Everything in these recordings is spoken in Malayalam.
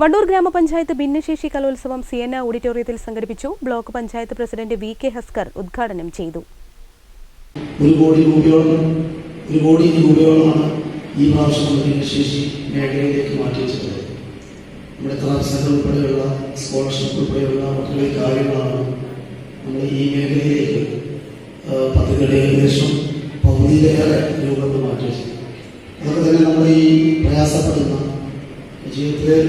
വണ്ടൂർ ഗ്രാമപഞ്ചായത്ത് ഭിന്നശേഷി കലോത്സവം സിയന ഓഡിറ്റോറിയത്തിൽ സംഘടിപ്പിച്ചു. Block panchayat president V K Haskar ഉദ്ഘാടനം ചെയ്തു. ഒരു കോടി രൂപയോളം ഒരു കോടി രൂപയോളമാണ് ഈ പ്രാവശ്യം ഭിന്നശേഷി മേഖലയിലേക്ക് മാറ്റിവെച്ചത് നമ്മുടെ ക്ലാസുകൾ ഉൾപ്പെടെയുള്ള സ്കോളർഷിപ്പ് ഉൾപ്പെടെയുള്ള മറ്റുള്ള കാര്യങ്ങളാണ് നമ്മൾ ഈ മേഖലയിലേക്ക് പദ്ധതിയുടെ ഏകദേശം പകുതിയിലേറെ രൂപകൾ മാറ്റി വെച്ചത്. തന്നെ നമ്മൾ ഈ പ്രയാസപ്പെടുന്ന ജീവിതത്തിൽ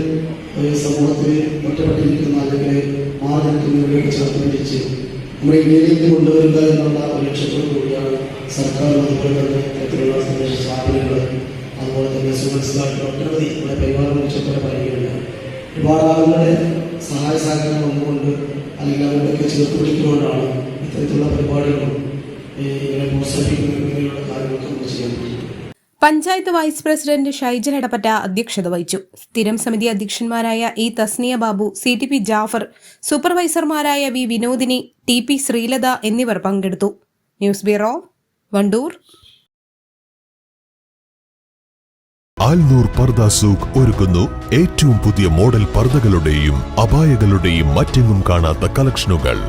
സമൂഹത്തിൽ ഒറ്റപ്പെട്ടിരിക്കുന്ന അല്ലെങ്കിൽ മാറി നിൽക്കുന്നവരെയൊക്കെ പിടിച്ച് നമ്മുടെ ഇന്ത്യയിലേക്ക് കൊണ്ടുവരിക എന്നുള്ള ലക്ഷ്യത്തോടു കൂടിയാണ് സർക്കാർ അതുപോലെ തന്നെ ഇത്തരത്തിലുള്ള സന്ദേശ സ്ഥാപനങ്ങൾ. അതുപോലെ തന്നെ സുമനസ്സിലായിട്ടുള്ള ഒട്ടനവധി നമ്മുടെ പരിപാലന ലക്ഷ്യത്തോടെ പറയുകയാണ്. ഒരുപാട് ആളുകളുടെ സഹായ സഹകരണം വന്നുകൊണ്ട് അല്ലെങ്കിൽ അവരുടെയൊക്കെ ചേർത്ത് പിടിച്ചുകൊണ്ടാണ് ഇത്തരത്തിലുള്ള പരിപാടികളും ഇങ്ങനെ പ്രോത്സാഹിപ്പിക്കുന്ന പഞ്ചായത്ത് വൈസ് പ്രസിഡന്റ് ഷൈജൻ എടപ്പറ്റ അധ്യക്ഷത വഹിച്ചു. സ്ഥിരം സമിതി അധ്യക്ഷന്മാരായ E Thasniya Babu C T P Jafar സൂപ്പർവൈസർമാരായ V Vinodini T P Sreelatha എന്നിവർ പങ്കെടുത്തു. News bureau Wandoor. ആൽനൂർ പർദ സൂഖ് ഒരുക്കുന്നു. ഏറ്റവും പുതിയ മോഡൽ പർദകളുടെയും അപായകളുടെയും മറ്റെങ്ങും കാണാത്ത കളക്ഷനുകൾ.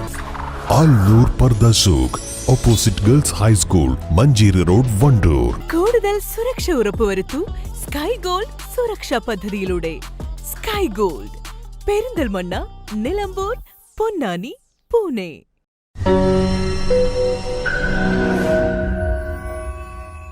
Alnoor Pardha Souq. Opposite girls high school Manjeri road Wandoor. കൂടുതൽ സുരക്ഷ ഉറപ്പുവരുത്തൂ സ്കൈ ഗോൾഡ് സുരക്ഷാ പദ്ധതിയിലൂടെ. Sky Gold Perinthalmanna Nilambur Ponnani Pune.